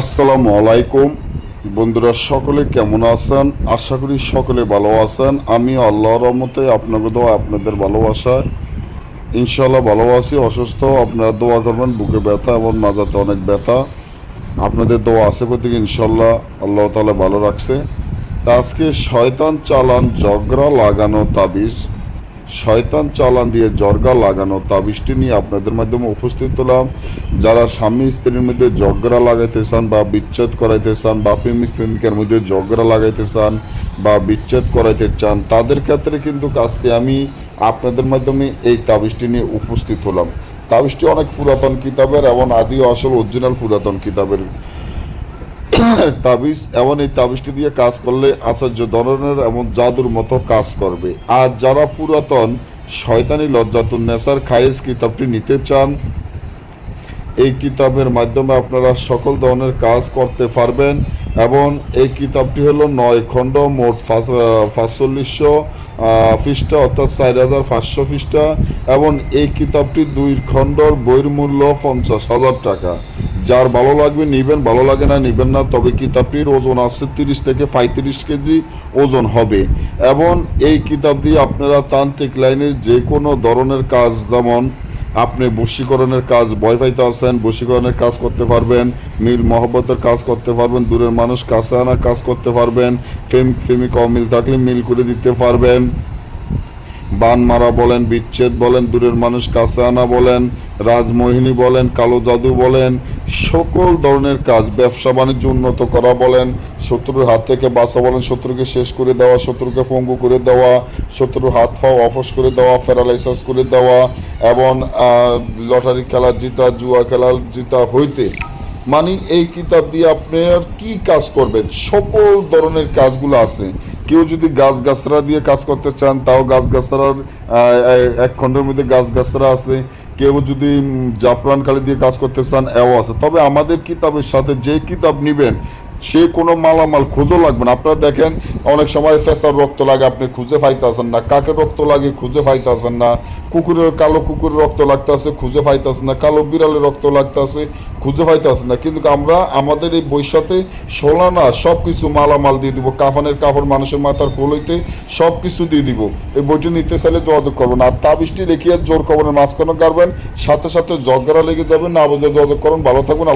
আসসালামু আলাইকুম। বন্ধুরা, সকলে কেমন আছেন? আশা করি সকলে ভালো আছেন। আমি আল্লাহর রহমতে আপনাকে দোয়া, আপনাদের ভালোবাসায়। ইনশাল্লাহ ভালো আছি, অসুস্থ। আপনারা দোয়া করবেন, বুকে ব্যথা এবং মাজাতে অনেক ব্যথা। আপনাদের দোয়া আছে প্রতি ইনশাল্লাহ আল্লাহ তালা ভালো রাখছে। তা আজকে শয়তান চালান জগরা লাগানো, তাবিজ। শয়তান চালান দিয়ে জর্গা লাগানো তাবিজটি নিয়ে আপনাদের মাধ্যমে উপস্থিত হলাম। যারা স্বামী স্ত্রীর মধ্যে জগরা লাগাইতে চান বা বিচ্ছেদ করাইতে চান, বা প্রেমিক প্রেমিকার মধ্যে জগরা লাগাইতে চান বা বিচ্ছেদ করাইতে চান, তাদের ক্ষেত্রে কিন্তু আজকে আমি আপনাদের মাধ্যমে এই তাবিজটি নিয়ে উপস্থিত হলাম। তাবিজটি অনেক পুরাতন কিতাবের এবং আদি আসল অরিজিনাল পুরাতন কিতাবের তাবিজ এমন এই তাবিজটি দিয়ে কাজ করলে আচার্য ধরনের এমন জাদুর মতো কাজ করবে। আর যারা পুরাতন, শয়তানি লজ্জাতুন নেসার খায়েজ কিতাবটি নিতে চান, এই কিতাবের মাধ্যমে আপনারা সকল ধরনের কাজ করতে পারবেন এবং এই কিতাবটি হলো নয় খণ্ড, মোট পাঁচচল্লিশশো পৃষ্ঠা, অর্থাৎ চার হাজার পাঁচশো পৃষ্ঠা এবং এই কিতাবটি দুই খণ্ডর বইয়ের মূল্য পঞ্চাশ হাজার টাকা। যার ভালো লাগবে নিবেন, ভালো লাগে না নিবেন না, তবে কিতাবটির ওজন আছে তিরিশ থেকে পঁয়ত্রিশ কেজি ওজন হবে। এবং এই কিতাব দিয়ে আপনারা তান্ত্রিক লাইনের যে কোনো ধরনের কাজ, যেমন আপনি বশীকরণের কাজ ভয় পাইতে আছেন, বশীকরণের কাজ করতে পারবেন, মিল মহব্বতের কাজ করতে পারবেন, দূরের মানুষ কাছে আনার কাজ করতে পারবেন প্রেম প্রেমিক অমিল থাকলে মিল করে দিতে পারবেন। বান মারা বলেন, বিচ্ছেদ বলেন, দূরের মানুষ কাছে আনা বলেন, রাজমোহিনী বলেন, কালো জাদু বলেন সকল ধরনের কাজ, ব্যবসা বাণিজ্য উন্নত করা বলেন, শত্রুর হাত থেকে বাঁচা বলেন, শত্রুকে শেষ করে দেওয়া, শত্রুকে পঙ্গু করে দেওয়া, শত্রুর হাত পাও অফস করে দেওয়া, প্যারালাইসাস করে দেওয়া, এবং লটারি খেলা জিতা, জুয়া খেলার জিতা হইতে। মানে এই কিতাব দিয়ে আপনার কি কাজ করবেন? সকল ধরনের কাজগুলো আছে। কেউ যদি গাছ গাছরা দিয়ে কাজ করতে চান, তাও গাছ গাছরার এক খণ্ডের মধ্যে গাছ গাছরা আছে। কেউ যদি জাফরান কালি দিয়ে কাজ করতে চান এও আছে তবে আমাদের কিতাবের সাথে যে কিতাব নিবেন সে কোনো মালামাল খুঁজো লাগবে না। আপনারা দেখেন, অনেক সময় ফেসার রক্ত লাগে, আপনি খুঁজে পাইতেছেন না। কাকের রক্ত লাগে খুঁজে পাইতেছেন না। কুকুরের কালো কুকুরের রক্ত লাগতেছে, খুঁজে পাইতেছেন না। কালো বিড়ালের রক্ত লাগতেছে, খুঁজে পাইতেছেন না। কিন্তু আমরা, আমাদের এই বৈশাতে সোলানা সব কিছু মালামাল দিয়ে দিব। কাফানের কাপড় মানুষের মাথার কোলইতে সব কিছু দিয়ে দিব। এই বইটি নিতে চাইলে যোগাযোগ করবেন। আর তাবিজটি রেখে জোর কবরের মাঝখানে গাড়বেন। সাথে সাথে জগরা লেগে যাবেন না বুঝে যোগাযোগ করুন। ভালো থাকুন।